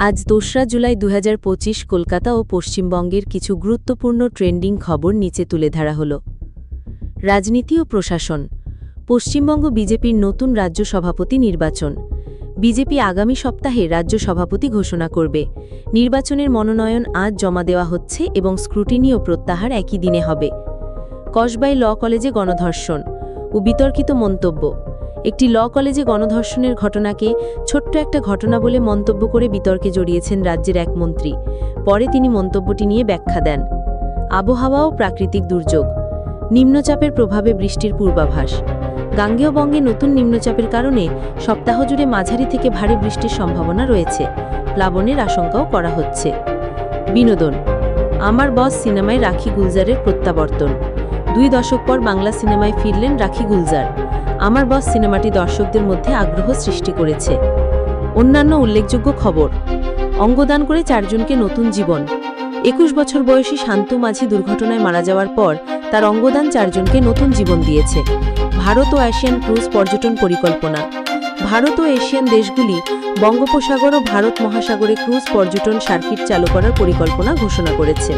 আজ দোসরা জুলাই দু হাজার পঁচিশ কলকাতা ও পশ্চিমবঙ্গের কিছু গুরুত্বপূর্ণ ট্রেন্ডিং খবর নিচে তুলে ধরা হল। রাজনীতি ও প্রশাসন। পশ্চিমবঙ্গ বিজেপির নতুন রাজ্য সভাপতি নির্বাচন। বিজেপি আগামী সপ্তাহে রাজ্য সভাপতি ঘোষণা করবে। নির্বাচনের মনোনয়ন আজ জমা দেওয়া হচ্ছে এবং স্ক্রুটিনি ও প্রত্যাহার একই দিনে হবে। কসবাই ল কলেজে গণধর্ষণ। ও বিতর্কিত মন্তব্য। একটি ল কলেজে গণধর্ষণের ঘটনাকে ছোট্ট একটা ঘটনা বলে মন্তব্য করে বিতর্কে জড়িয়েছেন রাজ্যের এক মন্ত্রী। পরে তিনি মন্তব্যটি নিয়ে ব্যাখ্যা দেন। আবহাওয়া ও প্রাকৃতিক দুর্যোগ। নিম্নচাপের প্রভাবে বৃষ্টির পূর্বাভাস। গাঙ্গেয়বঙ্গে নতুন নিম্নচাপের কারণে সপ্তাহ জুড়ে মাঝারি থেকে ভারী বৃষ্টির সম্ভাবনা রয়েছে। প্লাবনের আশঙ্কাও করা হচ্ছে। বিনোদন। আমার বস সিনেমায় রাখি গুলজারের প্রত্যাবর্তন। দুই দশক পর বাংলা সিনেমায় ফিরলেন রাখি গুলজার। আমার বস সিনেমাটি দর্শকদের মধ্যে আগ্রহ সৃষ্টি করেছে। অন্যান্য উল্লেখযোগ্য খবর, অঙ্গদান করে চারজনকে নতুন জীবন। একুশ বছর বয়সী শান্তু মাঝি দুর্ঘটনায় মারা যাওয়ার পর তার অঙ্গদান চারজনকে নতুন জীবন দিয়েছে। ভারত ও এশিয়ান ক্রুজ পর্যটন পরিকল্পনা। ভারত ও এশিয়ান দেশগুলি বঙ্গোপসাগর ও ভারত মহাসাগরে ক্রুজ পর্যটন সার্কিট চালু করার পরিকল্পনা ঘোষণা করেছে।